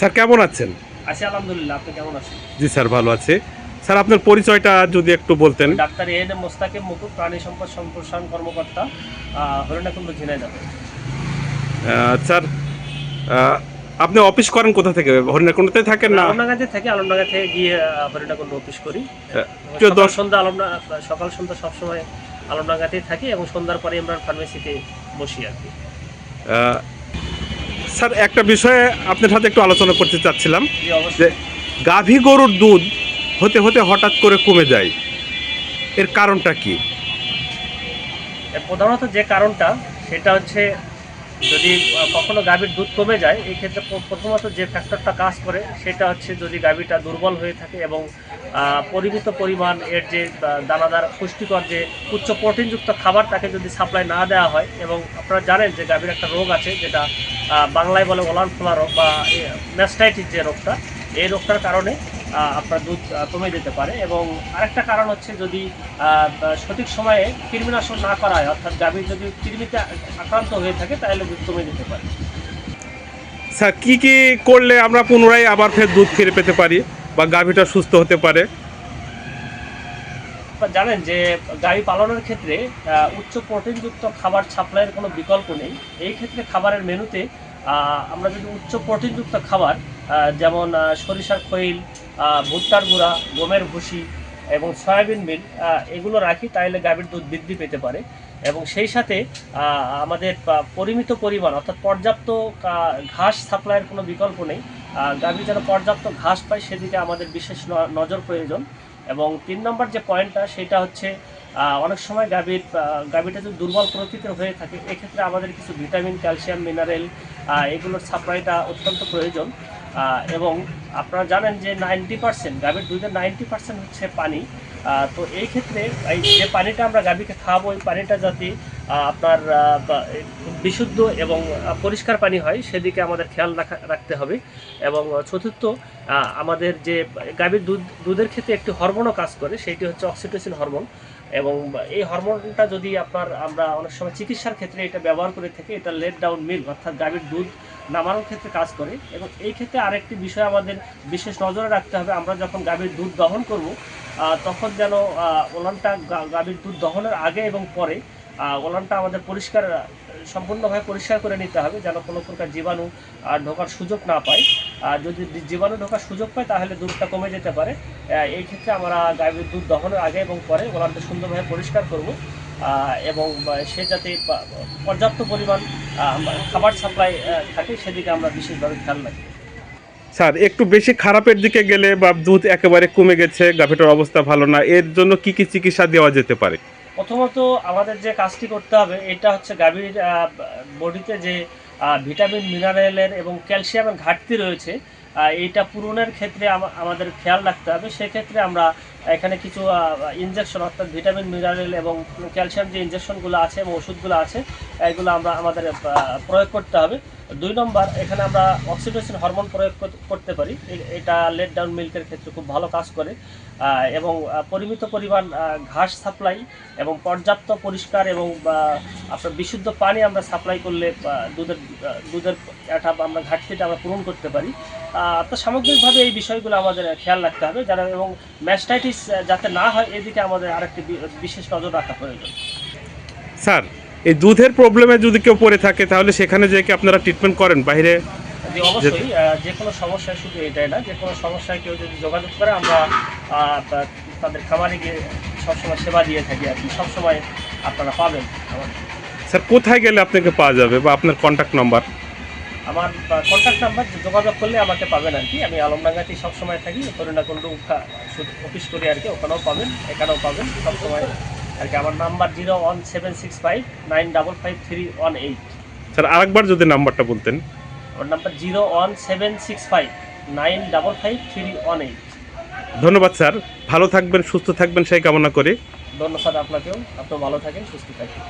Sir কেমন আছেন? আছি আলহামদুলিল্লাহ আপনি কেমন আছেন? জি স্যার ভালো আছে। স্যার আপনার পরিচয়টা যদি একটু বলতেন। Doctor A N M Mostakim Mukut প্রাণী সম্পদ সম্প্রসারণ কর্মকর্তা হরিণাকুণ্ড ঝিনাইদহ। স্যার আপনি অফিস করেন কোথা থেকে? হরিণাকুণ্ডতে থাকেন না? আলমডাঙ্গাতে থাকি আলমডাঙ্গা থেকে গিয়ে হরিণাকুণ্ড অফিস করি। সন্ধ্যা আলমডা সকাল সন্ধ্যা সবসময় আলমডাঙ্গাতেই থাকি এবং সন্ধ্যার পরে আমরা ফার্মেসিতে বসি আর কি। স্যার একটা বিষয়ে আপনার সাথে একটু আলোচনা করতে চাচ্ছিলাম। যে গাভী গরুর দুধ হতে হতে হঠাৎ করে কমে যায়। এর কারণটা কি? প্রধানত যে কারণটা সেটা হচ্ছে যদি কখনো গাভীর দুধ কমে যায়, এই ক্ষেত্রে প্রথমত যে ফ্যাক্টরটা কাজ করে, সেটা হচ্ছে যদি গাভীটা দুর্বল হয়ে থাকে এবং পরিমিত পরিমাণ এর যে দানাদার পুষ্টিকর যে উচ্চ প্রোটিনযুক্ত খাবার তাকে যদি সাপ্লাই না দেওয়া হয় এবং আপনারা জানেন যে গাভীর একটা রোগ আছে যেটা বাংলায় বলে ওলান ফোলা রোগ বা ম্যাস্টাইটিস যে রোগটা, এই রোগটার কারণে আপনার দুধ কমে যেতে পারে। এবং আরেকটা কারণ হচ্ছে যদি সঠিক সময়ে কৃমিনাশন না করা হয় অর্থাৎ গাভীর যদি কৃমিতে আক্রান্ত হয়ে থাকে তাহলে দুধ কমে যেতে পারে। স্যার কী কী করলে আমরা পুনরায় আবার ফের দুধ ফিরে পেতে পারি বা গাভীটা সুস্থ হতে পারে? আপনারা জানেন যে গাভী পালনের ক্ষেত্রে উচ্চ প্রোটিনযুক্ত খাবার সাপ্লাইয়ের কোনো বিকল্প নেই। এই ক্ষেত্রে খাবারের মেনুতে আমরা যদি উচ্চ প্রোটিনযুক্ত খাবার যেমন সরিষার খৈল ভুট্টার গুঁড়া, গমের ভুসি এবং সয়াবিন মিল এগুলো রাখি তাহলে গাভীর দুধ বৃদ্ধি পেতে পারে। এবং সেই সাথে আমাদের পরিমিত পরিমাণ, অর্থাৎ পর্যাপ্ত ঘাস সাপ্লাইয়ের কোনো বিকল্প নেই। গাভী যেন পর্যাপ্ত ঘাস পায়, সেদিকে আমাদের বিশেষ নজর প্রয়োজন। এবং তিন নম্বর যে পয়েন্টটা, সেটা হচ্ছে অনেক সময় গাভীর গাভীটা যদি দুর্বল প্রকৃতির হয়ে থাকে, এক্ষেত্রে আমাদের কিছু ভিটামিন, ক্যালসিয়াম, মিনারেল এগুলোর সাপ্লাইটা অত্যন্ত প্রয়োজন। এবং আপনারা জানেন যে নাইনটি পার্সেন্ট গাভীর দুধের নাইনটি পার্সেন্ট হচ্ছে পানি। তো এই ক্ষেত্রে এই যে পানিটা আমরা গাভীকে খাওয়াবো ওই পানিটা যাতে আপনার বিশুদ্ধ এবং পরিষ্কার পানি হয়, সেদিকে আমাদের খেয়াল রাখা, রাখতে হবে। এবং চতুর্থ আমাদের যে গাভীর দুধ, দুধের ক্ষেত্রে একটি হরমোনও কাজ করে সেটি হচ্ছে অক্সিটোসিন হরমোন। এবং এই হরমোনটা যদি আপনার, আমরা অনেক সময় চিকিৎসার ক্ষেত্রে এটা ব্যবহার করে থাকি, এটা লেট ডাউন মিল্ক অর্থাৎ গাভীর দুধ নামানোর ক্ষেত্রে কাজ করে এবং এই ক্ষেত্রে আরেকটি বিষয় আমাদের বিশেষ নজরে রাখতে হবে, আমরা যখন গাভীর দুধ দহন করব তখন যেন ওলানটা গাভীর দুধ দহনের আগে এবং পরে ওলানটা আমাদের পরিষ্কার, সম্পূর্ণভাবে পরিষ্কার করে নিতে হবে যেন কোনো প্রকার জীবাণু ঢোকার সুযোগ না পায়। আর যদি জীবাণু ঢোকার সুযোগ পায়, তাহলে দুধটা কমে যেতে পারে। এই ক্ষেত্রে আমরা গাভীর দুধ দহনের আগে এবং পরে ওলানটা সুন্দরভাবে পরিষ্কার করব। এবং সে যাতে পর্যাপ্ত পরিমাণ খাবার সাপ্লাই থাকে সেদিকে আমরা বিশেষভাবে খেয়াল রাখি। স্যার একটু বেশি খারাপের দিকে গেলে বা দুধ একেবারে কমে গেছে গাভীটার অবস্থা ভালো না এর জন্য কি কি চিকিৎসা দেওয়া যেতে পারে? প্রথমত আমাদের যে কাজটি করতে হবে এটা হচ্ছে গাভীর বডিতে যে ভিটামিন মিনারেলের এবং ক্যালসিয়ামের ঘাটতি রয়েছে এইটা পূরণের ক্ষেত্রে আমাদের খেয়াল রাখতে হবে। সেক্ষেত্রে আমরা এখানে কিছু ইনজেকশন অর্থাৎ ভিটামিন মিনারেল এবং ক্যালসিয়াম যে ইনজেকশনগুলো আছে এবং ওষুধগুলো আছে, এগুলো আমরা আমাদের প্রয়োগ করতে হবে। দুই নম্বর, এখানে আমরা অক্সিটোসিন হরমোন প্রয়োগ করতে পারি। এটা লেট ডাউন মিল্কের ক্ষেত্রে খুব ভালো কাজ করে। এবং পরিমিত পরিমাণ ঘাস সাপ্লাই এবং পর্যাপ্ত পরিষ্কার এবং আপনার বিশুদ্ধ পানি আমরা সাপ্লাই করলে দুধের দুধের একটা আমরা ঘাটতিটা আমরা পূরণ করতে পারি। তো সামগ্রিকভাবে এই বিষয়গুলো আমাদের খেয়াল রাখতে হবে যারা এবং ম্যাস্টাইটিস যাতে না হয় এদিকে আমাদের আরেকটি বিশেষ নজর রাখা প্রয়োজন। স্যার এই দুধের প্রবলেমে যদি কেউ পড়ে থাকে তাহলে সেখানে যে কি আপনারা ট্রিটমেন্ট করেন বাইরে অবশ্যই যে কোনো সমস্যায় শুধু এটাই না যে কোনো সমস্যায় কেউ যদি যোগাযোগ করে আমরা তাদের খামারে গিয়ে সবসময় সেবা দিয়ে থাকি আর কি সবসময় আপনারা পাবেন স্যার কোথায় গেলে আপনাকে পাওয়া যাবে বা আপনার কন্ট্যাক্ট নাম্বার আমার কন্ট্যাক্ট নাম্বার যোগাযোগ করলে আমাকে পাবেন আর কি। আমি আলমডাঙ্গাতেই সবসময় থাকি করুণাকুণ্ড অফিস করি আর কি ওখানেও পাবেন এখানেও পাবেন সবসময়। আর কি আমার number zero one seven six five nine double five three one eight sir আরেকবার যদি নাম্বারটা বলতেন। আমার number zero one seven six five nine double five three one eight ধন্যবাদ স্যার। ভালো থাকবেন সুস্থ থাকবেন সেই কামনা করি। ধন্যবাদ আপনাকেও। আপনি ভালো থাকেন সুস্থ থাকেন।